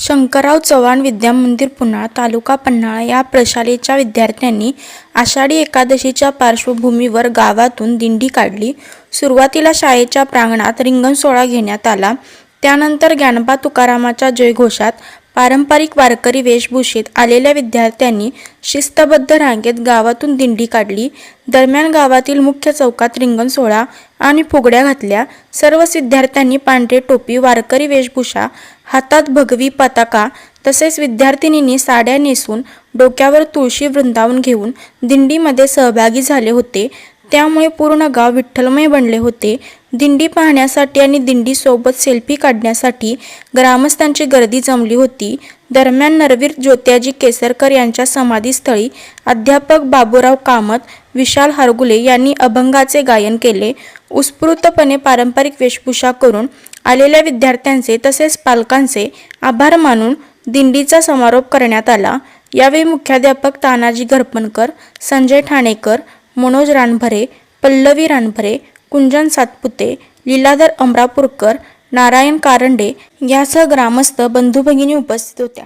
शंकरराव चव्हाण विद्यामंदिर पुन्हा तालुका पन्हाळा या प्रशालेच्या विद्यार्थ्यांनी आषाढी एकादशीच्या पार्श्वभूमीवर गावातून दिंडी काढली. सुरुवातीला शाळेच्या प्रांगणात रिंगण सोहळा घेण्यात आला. त्यानंतर ज्ञानबा तुकारामाच्या जयघोषात पारंपरिक वारकरी वेशभूषेत आलेल्या विद्यार्थ्यांनी शिस्तबद्ध रांगेत गावातून दिंडी काढली. दरम्यान गावातील मुख्य चौकात रिंगण सोहळा आणि फुगड्या घातल्या. सर्वच विद्यार्थ्यांनी पांढरे टोपी वारकरी वेशभूषा हातात भगवी पताका तसेच विद्यार्थिनींनी साड्या नेसून डोक्यावर तुळशी वृंदावन घेऊन दिंडीमध्ये सहभागी झाले होते. त्यामुळे पूर्ण गाव विठ्ठलमय बनले होते. दिंडी पाहण्यासाठी आणि दिंडीसोबत सेल्फी काढण्यासाठी ग्रामस्थांची गर्दी जमली होती. दरम्यान नरवीर ज्योत्याजी केसरकर यांच्या समाधीस्थळी अध्यापक बाबूराव कामत विशाल हरगुले यांनी अभंगाचे गायन केले. उत्स्फूर्तपणे पारंपरिक वेशभूषा करून आलेल्या विद्यार्थ्यांचे तसेच पालकांचे आभार मानून दिंडीचा समारोप करण्यात आला. यावेळी मुख्याध्यापक तानाजी घरपणकर संजय ठाणेकर मनोज रानभरे पल्लवी रानभरे कुंजन सातपुते लीलाधर अमरापूरकर नारायण कारंडे यासह ग्रामस्थ बंधू भगिनी उपस्थित होत्या.